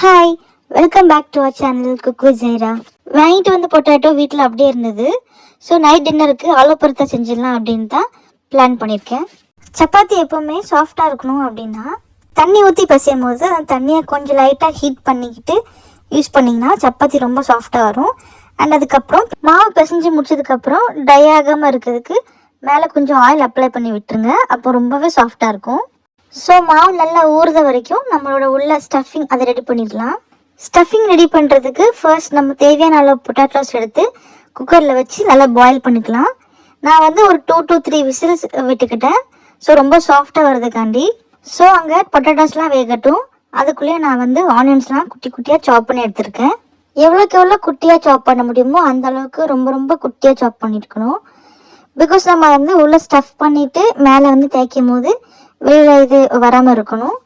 Hi welcome back to our channel cook jeera jeera வாங்கிட்டு வந்து potato வீட்டில் அப்படியே இருந்தது. ஸோ நைட் டின்னருக்கு ஆலோ பருத்தா செஞ்சிடலாம் அப்படின்னு தான் பிளான் பண்ணியிருக்கேன் சப்பாத்தி எப்போவுமே சாஃப்டாக இருக்கணும் அப்படின்னா தண்ணி ஊற்றி பசையும் போது அந்த தண்ணியை கொஞ்சம் லைட்டாக ஹீட் பண்ணிக்கிட்டு யூஸ் பண்ணிங்கன்னா சப்பாத்தி ரொம்ப சாஃப்டாக வரும். அண்ட் அதுக்கப்புறம் மாவு பிசைஞ்சு முடிச்சதுக்கப்புறம் ட்ரை ஆகாமல் இருக்கிறதுக்கு மேலே கொஞ்சம் ஆயில் அப்ளை பண்ணி விட்டுருங்க. அப்போ ரொம்பவே சாஃப்டாக இருக்கும். ஸோ மாவு நல்லா ஊறுத வரைக்கும் நம்மளோட உள்ள ஸ்டஃபிங் அதை ரெடி பண்ணிடலாம். ஸ்டஃபிங் ரெடி பண்ணுறதுக்கு ஃபர்ஸ்ட் நம்ம தேவையான அளவு பொட்டாட்டோஸ் எடுத்து குக்கரில் வச்சு நல்லா பாயில் பண்ணிக்கலாம். நான் வந்து ஒரு டூ டூ த்ரீ விசில்ஸ் விட்டுக்கிட்டேன். ஸோ ரொம்ப சாஃப்டாக வர்றதுக்காண்டி. ஸோ அங்கே பொட்டாட்டோஸ்லாம் வேகட்டும். அதுக்குள்ளேயே நான் வந்து ஆனியன்ஸ்லாம் குட்டி குட்டியாக சாப் பண்ணி எடுத்திருக்கேன். எவ்வளோக்கு எவ்வளோ குட்டியாக சாப் பண்ண முடியுமோ அந்த அளவுக்கு ரொம்ப ரொம்ப குட்டியாக சாப் பண்ணியிருக்கணும் பிகாஸ் நம்ம வந்து உள்ளே ஸ்டஃப் பண்ணிவிட்டு மேலே வந்து தேய்க்கும் போது வெளியில் இது வராமல் இருக்கணும்.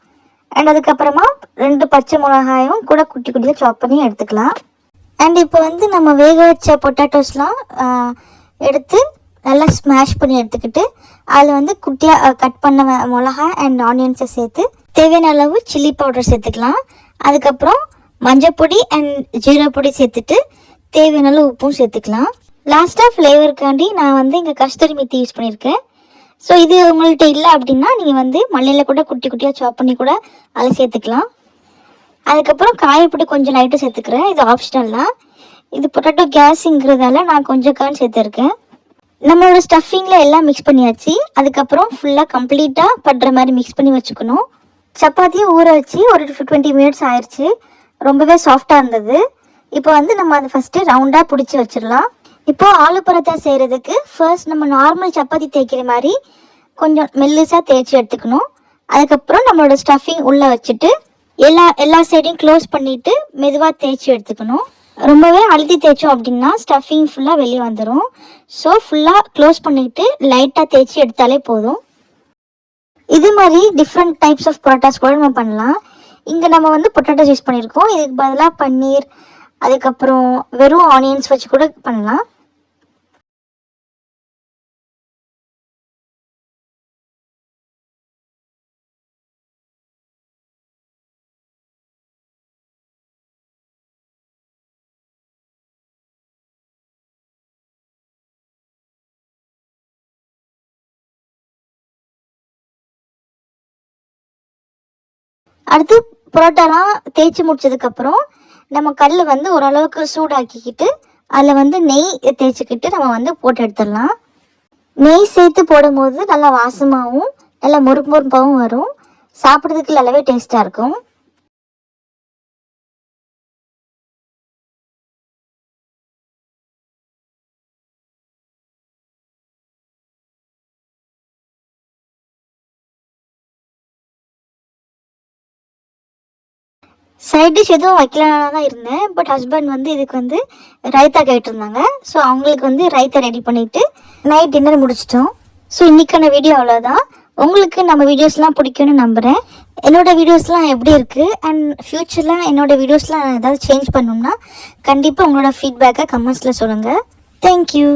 அண்ட் அதுக்கப்புறமா ரெண்டு பச்சை மிளகாயும் கூட குட்டி குட்டியாக சாப் பண்ணி எடுத்துக்கலாம். அண்ட் இப்போ வந்து நம்ம வேக வச்ச பொட்டாட்டோஸ்லாம் எடுத்து நல்லா ஸ்மாஷ் பண்ணி எடுத்துக்கிட்டு அதில் வந்து குட்டியாக கட் பண்ண மிளகா அண்ட் ஆனியன்ஸை சேர்த்து தேவையான அளவு சில்லி பவுடர் சேர்த்துக்கலாம். அதுக்கப்புறம் மஞ்சப்பொடி அண்ட் ஜீரோ பொடி சேர்த்துட்டு தேவையான அளவு உப்பும் சேர்த்துக்கலாம். லாஸ்ட்டாக ஃப்ளேவருக்காண்டி நான் வந்து இங்கே கஸ்தூரி மெத்தி யூஸ் பண்ணியிருக்கேன். ஸோ இது உங்கள்கிட்ட இல்லை அப்படின்னா நீங்கள் வந்து மல்லியில் கூட குட்டி குட்டியாக சாப் பண்ணி கூட அதில் சேர்த்துக்கலாம். அதுக்கப்புறம் காயப்பொடி கொஞ்சம் லைட்டாக சேர்த்துக்கிறேன். இது ஆப்ஷனல் தான். இது பொட்டேட்டோ கேஸுங்கிறதால நான் கொஞ்சம் கான் சேர்த்துருக்கேன். நம்மளோட ஸ்டஃபிங்கில் எல்லாம் மிக்ஸ் பண்ணியாச்சு. அதுக்கப்புறம் ஃபுல்லாக கம்ப்ளீட்டாக படுற மாதிரி மிக்ஸ் பண்ணி வச்சுக்கணும். சப்பாத்தியும் ஊற வச்சு ஒரு டுவெண்ட்டி மினிட்ஸ் ஆயிடுச்சு ரொம்பவே சாஃப்டாக இருந்தது. இப்போ வந்து நம்ம அதை ஃபஸ்ட்டு ரவுண்டாக பிடிச்சி வச்சிடலாம். இப்போ ஆலு பரோட்டா செய்கிறதுக்கு ஃபர்ஸ்ட் நம்ம நார்மல் சப்பாத்தி தேய்க்கிற மாதிரி கொஞ்சம் மெல்லுசாக தேய்ச்சி எடுத்துக்கணும். அதுக்கப்புறம் நம்மளோட ஸ்டஃபிங் உள்ளே வச்சுட்டு எல்லா எல்லா சைடையும் க்ளோஸ் பண்ணிவிட்டு மெதுவாக தேய்ச்சி எடுத்துக்கணும். ரொம்பவே அழுத்தி தேய்ச்சோம் அப்படின்னா ஸ்டஃபிங் ஃபுல்லாக வெளியே வந்துடும் ஸோ ஃபுல்லாக க்ளோஸ் பண்ணிவிட்டு லைட்டாக தேய்ச்சி எடுத்தாலே போதும். இது மாதிரி டிஃப்ரெண்ட் டைப்ஸ் ஆஃப் பரோட்டாஸ் கூட நம்ம பண்ணலாம். இங்கே நம்ம வந்து பொட்டாட்டோஸ் யூஸ் பண்ணியிருக்கோம் இதுக்கு பதிலாக பன்னீர் அதுக்கப்புறம் வெறும் ஆனியன்ஸ் வச்சு கூட பண்ணலாம். அடுத்து புரோட்டாலாம் தேய்ச்சி முடிச்சதுக்கப்புறம் நம்ம கல் வந்து ஓரளவுக்கு சூடாக்கிக்கிட்டு அதில் வந்து நெய் தேய்ச்சிக்கிட்டு நம்ம வந்து போட்டு எடுத்துடலாம். நெய் சேர்த்து போடும்போது நல்லா வாசமாகவும் நல்லா முறுக்கு முறுப்பாகவும் வரும். சாப்பிட்றதுக்கு நல்லாவே டேஸ்ட்டாக இருக்கும். சைட் டிஷ் எதுவும் வைக்கலான்னு தான் இருந்தேன். பட் ஹஸ்பண்ட் வந்து இதுக்கு வந்து ரைத்தா கேட்டிருந்தாங்க. ஸோ அவங்களுக்கு வந்து ரைத்தா ரெடி பண்ணிவிட்டு நைட் டின்னர் முடிச்சிட்டோம். ஸோ இன்றைக்கான வீடியோ அவ்வளோதான் உங்களுக்கு நம்ம வீடியோஸ்லாம் பிடிக்கும்னு நம்புகிறேன் என்னோட வீடியோஸ்லாம் எப்படி இருக்குது அண்ட் ஃப்யூச்சரில் என்னோட வீடியோஸ்லாம் ஏதாவது சேஞ்ச் பண்ணணும்னா கண்டிப்பாக உங்களோட ஃபீட்பேக்கை கமெண்ட்ஸில் சொல்லுங்கள் தேங்க்யூ